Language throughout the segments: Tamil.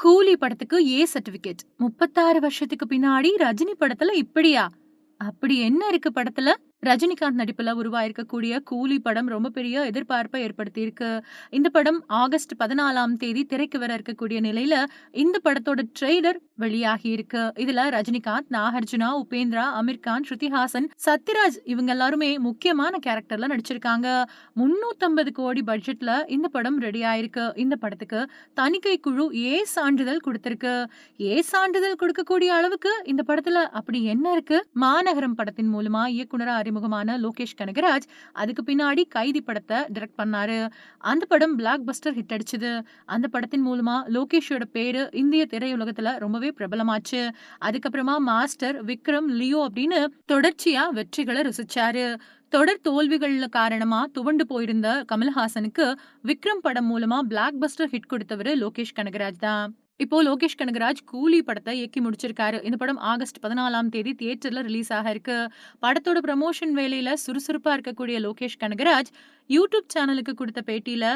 கூலி படத்துக்கு ஏ சர்டிபிகேட் முப்பத்தாறு வருஷத்துக்கு பின்னாடி ரஜினி படத்துல இப்படியா? அப்படி என்ன இருக்கு படத்துல? ரஜினிகாந்த் நடிப்புல உருவாயிருக்கக்கூடிய கூலி படம் ரொம்ப பெரிய எதிர்பார்ப்பை ஏற்படுத்தியிருக்கு. இந்த படம் ஆகஸ்ட் பதினாலாம் தேதி திரைக்கு வர இருக்கக்கூடிய நிலையில இந்த படத்தோட ட்ரெய்லர் வெளியாகி இருக்கு இதுல ரஜினிகாந்த் நாகார்ஜுனா உபேந்திரா அமீர்கான் ஸ்ருதிஹாசன் சத்யராஜ் இவங்க எல்லாருமே முக்கியமான கேரக்டர்ல நடிச்சிருக்காங்க. முன்னூத்தம்பது கோடி பட்ஜெட்ல இந்த படம் ரெடி ஆயிருக்கு. இந்த படத்துக்கு தணிக்கை குழு ஏ சான்றிதழ் கொடுத்திருக்கு. ஏ சான்றிதழ் கொடுக்கக்கூடிய அளவுக்கு இந்த படத்துல அப்படி என்ன இருக்கு? மாநகரம் படத்தின் மூலமா இயக்குனர் அறிமுக அறிமுகமான லோகேஷ் கனகராஜ் அதுக்கு பின்னாடி கைதி படத்தை டிரெக்ட் பண்ணாரு. அந்த படம் பிளாக் பஸ்டர் ஹிட் அடிச்சது. அந்த படத்தின் மூலமா லோகேஷோட பேரு இந்திய திரையுலகத்துல ரொம்பவே பிரபலமாச்சு. அதுக்கப்புறமா மாஸ்டர் விக்ரம் லியோ அப்படின்னு தொடர்ச்சியா வெற்றிகளை ருசிச்சாரு. தொடர் தோல்விகள் காரணமா துவண்டு போயிருந்த கமல்ஹாசனுக்கு விக்ரம் படம் மூலமா பிளாக் பஸ்டர் ஹிட் கொடுத்தவர் லோகேஷ் கனகராஜ் தான். இப்போ லோகேஷ் கனகராஜ் கூலி படத்தை இயக்கி முடிச்சிருக்காரு. இந்த படம் ஆகஸ்ட் பதினாலாம் தேதி தியேட்டர்ல ரிலீஸ் ஆக இருக்கு படத்தோட ப்ரமோஷன் வேலையில சுறுசுறுப்பா இருக்கக்கூடிய லோகேஷ் கனகராஜ் யூடியூப் சேனலுக்கு கொடுத்த பேட்டியில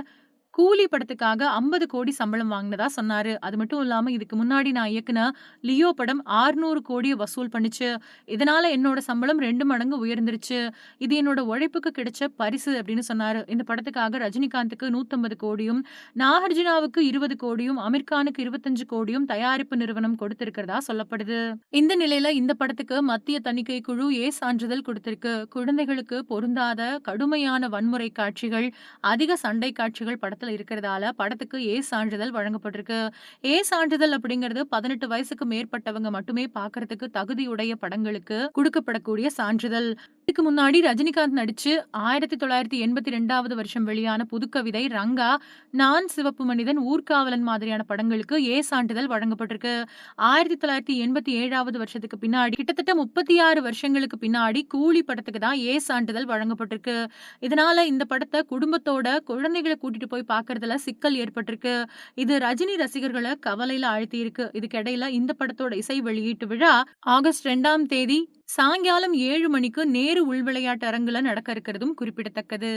கூலி படத்துக்காக ஐம்பது கோடி சம்பளம் வாங்கினதா சொன்னாரு. அது மட்டும் இல்லாம இதுக்கு முன்னாடி நான் இயக்குன லியோ படம் ஆறுநூறு கோடியை வசூல் பண்ணுச்சு. இதனால என்னோட சம்பளம் ரெண்டு மடங்கு உயர்ந்துருச்சு. இது என்னோட உழைப்புக்கு கிடைச்ச பரிசு அப்படின்னு சொன்னாரு. இந்த படத்துக்காக ரஜினிகாந்துக்கு நூத்தம்பது கோடியும் நாகார்ஜுனாவுக்கு இருபது கோடியும் அமீர்கானுக்கு இருபத்தஞ்சு கோடியும் தயாரிப்பு நிறுவனம் கொடுத்திருக்கிறதா சொல்லப்படுது. இந்த நிலையில இந்த படத்துக்கு மத்திய தணிக்கை குழு ஏ சான்றிதழ் கொடுத்திருக்கு. குழந்தைகளுக்கு பொருந்தாத கடுமையான வன்முறை காட்சிகள் அதிக சண்டை காட்சிகள் படத்தில் இருக்கிறதால படத்துக்கு ஏ சான்றிதழ் வழங்கப்பட்டிருக்கு. ஏ சான்றிதழ் அப்படிங்கிறது பதினெட்டு வயசுக்கு மேற்பட்டவங்க மட்டுமே பாக்குறதுக்கு தகுதியுடைய படங்களுக்கு கொடுக்கப்படக்கூடிய சான்றிதழ். இதுக்கு முன்னாடி ரஜினிகாந்த் நடிச்சு ஆயிரத்தி தொள்ளாயிரத்தி எண்பத்தி ரெண்டாவது வருஷம் வெளியான புதுக்கவிதை ரங்கா நான் சிவப்பு மனிதன் ஊர்காவலன் மாதிரியான படங்களுக்கு ஏ சான்றிதழ் வழங்கப்பட்டிருக்கு. ஆயிரத்தி தொள்ளாயிரத்தி எண்பத்தி ஏழாவது வருஷத்துக்கு பின்னாடி கிட்டத்தட்ட முப்பத்தி ஆறு வருஷங்களுக்கு பின்னாடி கூலி படத்துக்கு தான் ஏ சான்றிதழ் வழங்கப்பட்டிருக்கு. இதனால இந்த படத்தை குடும்பத்தோட குழந்தைகளை கூட்டிட்டு போய் பாக்குறதுல சிக்கல் ஏற்பட்டிருக்கு. இது ரஜினி ரசிகர்களை கவலையில ஆழ்த்தி இருக்கு இதுக்கு இந்த படத்தோட இசை வெளியீட்டு விழா ஆகஸ்ட் ரெண்டாம் தேதி சாயங்காலம் ஏழு மணிக்கு நேரு உள்விளையாட்டு அரங்குல நடக்க இருக்கிறதும் குறிப்பிடத்தக்கது.